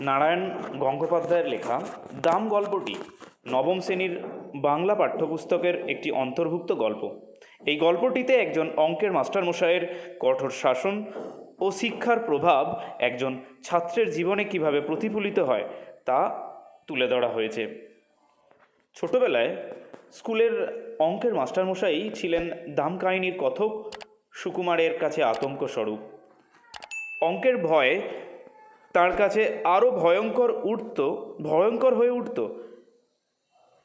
নারায়ণ গঙ্গোপাধ্যায়ের লেখা দাম গল্পটি নবম শ্রেণির বাংলা পাঠ্যপুস্তকের একটি অন্তর্ভুক্ত গল্প। এই গল্পটিতে একজন অঙ্কের মাস্টারমশাইয়ের কঠোর শাসন ও শিক্ষার প্রভাব একজন ছাত্রের জীবনে কীভাবে প্রতিফলিত হয় তা তুলে ধরা হয়েছে। ছোটবেলায় স্কুলের অঙ্কের মাস্টারমশাই ছিলেন দাম কাহিনীর কথক সুকুমারের কাছে আতঙ্ক স্বরূপ। অঙ্কের ভয় তার কাছে আরও ভয়ঙ্কর উঠত, ভয়ঙ্কর হয়ে উঠত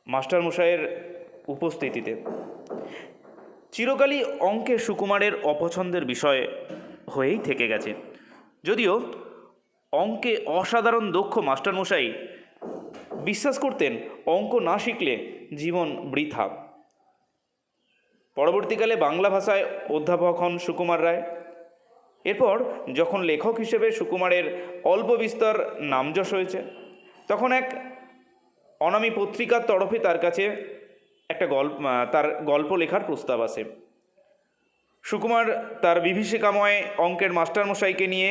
মাস্টারমশাইয়ের উপস্থিতিতে। চিরকালই অঙ্কে সুকুমারের অপছন্দের বিষয় হয়েই থেকে গেছে। যদিও অঙ্কে অসাধারণ দক্ষ মাস্টারমশাই বিশ্বাস করতেন অঙ্ক না শিখলে জীবন বৃথা। পরবর্তীকালে বাংলা ভাষায় অধ্যাপক হন সুকুমার রায়। এরপর যখন লেখক হিসেবে সুকুমারের অল্প বিস্তর নামযশ হয়েছে, তখন এক অনামী পত্রিকার তরফে তার কাছে একটা গল্প তার গল্প লেখার প্রস্তাব আসে। সুকুমার তার বিভীষিকাময় অঙ্কের মাস্টারমশাইকে নিয়ে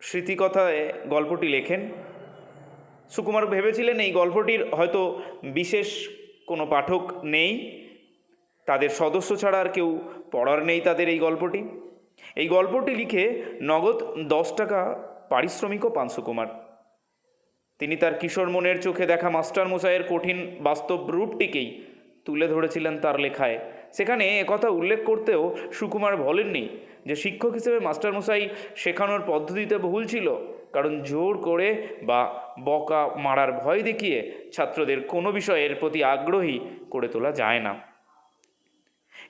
স্মৃতিকথায় গল্পটি লেখেন। সুকুমার ভেবেছিলেন এই গল্পটির হয়তো বিশেষ কোনো পাঠক নেই, তাদের সদস্য ছাড়া আর কেউ পড়ার নেই তাদের এই গল্পটি। এই গল্পটি লিখে নগদ দশ টাকা পারিশ্রমিকও পান সুকুমার তিনি তার কিশোর মনের চোখে দেখা মাস্টার মশাইয়ের কঠিন বাস্তব রূপটিকেই তুলে ধরেছিলেন তার লেখায়। সেখানে একথা উল্লেখ করতেও সুকুমার বলেননি যে শিক্ষক হিসেবে মাস্টারমশাই শেখানোর পদ্ধতিতে ভুল ছিল, কারণ জোর করে বা বকা মারার ভয় দেখিয়ে ছাত্রদের কোনো বিষয়ের প্রতি আগ্রহী করে তোলা যায় না।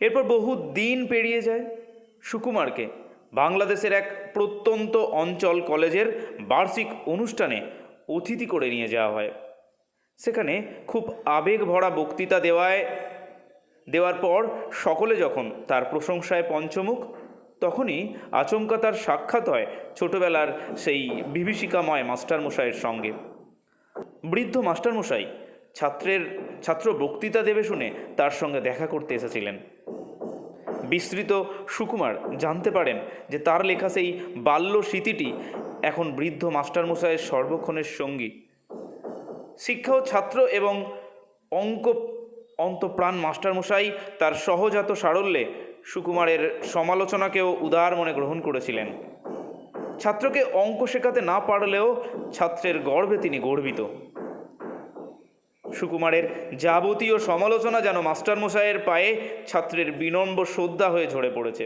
এরপর বহু দিন পেরিয়ে যায় সুকুমারকে বাংলাদেশের এক প্রত্যন্ত অঞ্চল কলেজের বার্ষিক অনুষ্ঠানে অতিথি করে নিয়ে যাওয়া হয়। সেখানে খুব আবেগ ভরা বক্তৃতা দেওয়ায়, দেওয়ার পর সকলে যখন তার প্রশংসায় পঞ্চমুখ, তখনই আচমকা তার সাক্ষাৎ হয় ছোটবেলার সেই বিভীষিকাময় মাস্টারমশাইয়ের সঙ্গে। বৃদ্ধ মাস্টারমশাই ছাত্রের, ছাত্র বক্তৃতা দেবে শুনে তার সঙ্গে দেখা করতে এসেছিলেন। বিস্তৃত সুকুমার জানতে পারেন যে তার লেখা সেই বাল্য স্মৃতিটি এখন বৃদ্ধ মাস্টারমশাইয়ের সর্বক্ষণের সঙ্গী। শিক্ষা ও ছাত্র এবং অঙ্ক অন্তপ্রাণ মাস্টারমশাই তার সহজাত সারল্যে সুকুমারের সমালোচনাকেও উদার মনে গ্রহণ করেছিলেন। ছাত্রকে অঙ্ক শেখাতে না পারলেও ছাত্রের গর্বে তিনি গর্বিত। সুকুমারের যাবতীয় সমালোচনা যেন মাস্টারমশাইয়ের পায়ে ছাত্রের বিনম্র শ্রদ্ধা হয়ে ঝরে পড়েছে।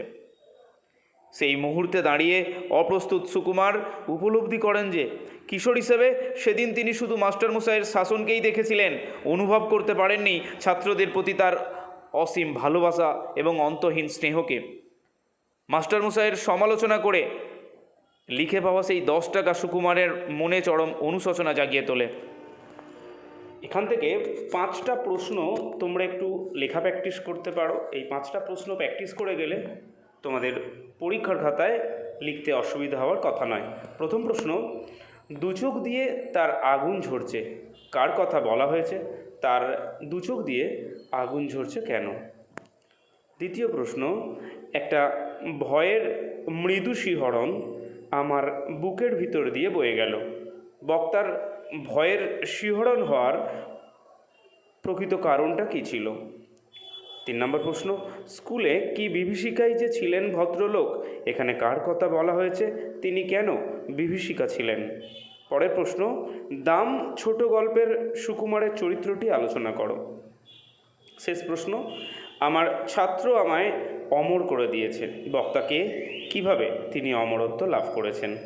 সেই মুহূর্তে দাঁড়িয়ে অপ্রস্তুত সুকুমার উপলব্ধি করেন যে, কিশোর হিসেবে সেদিন তিনি শুধু মাস্টারমশাইয়ের শাসনকেই দেখেছিলেন, অনুভব করতে পারেননি ছাত্রদের প্রতি তার অসীম ভালোবাসা এবং অন্তহীন স্নেহকে। মাস্টারমশাইয়ের সমালোচনা করে লিখে পাওয়া সেই দশ টাকা সুকুমারের মনে চরম অনুশোচনা জাগিয়ে তোলে। এখান থেকে পাঁচটা প্রশ্ন তোমরা একটু লেখা প্র্যাকটিস করতে পারো। এই পাঁচটা প্রশ্ন প্র্যাকটিস করে গেলে তোমাদের পরীক্ষার খাতায় লিখতে অসুবিধা হওয়ার কথা নয়। প্রথম প্রশ্ন, দু চোখ দিয়ে তার আগুন ঝরছে, কার কথা বলা হয়েছে? তার দু চোখ দিয়ে আগুন ঝরছে কেন? দ্বিতীয় প্রশ্ন, একটা ভয়ের মৃদু শিহরণ আমার বুকের ভিতর দিয়ে বয়ে গেল। বক্তার ভয়ের শিহরণ হওয়ার প্রকৃত কারণটা কী ছিল? তিন নম্বর প্রশ্ন, স্কুলে কি বিভীষিকায় যে ছিলেন ভদ্রলোক, এখানে কার কথা বলা হয়েছে, তিনি কেন বিভীষিকা ছিলেন? পরের প্রশ্ন, দাম ছোট গল্পের সুকুমারের চরিত্রটি আলোচনা করো। শেষ প্রশ্ন, আমার ছাত্র আমায় অমর করে দিয়েছে। বক্তাকে কীভাবে তিনি অমরত্ব লাভ করেছেন?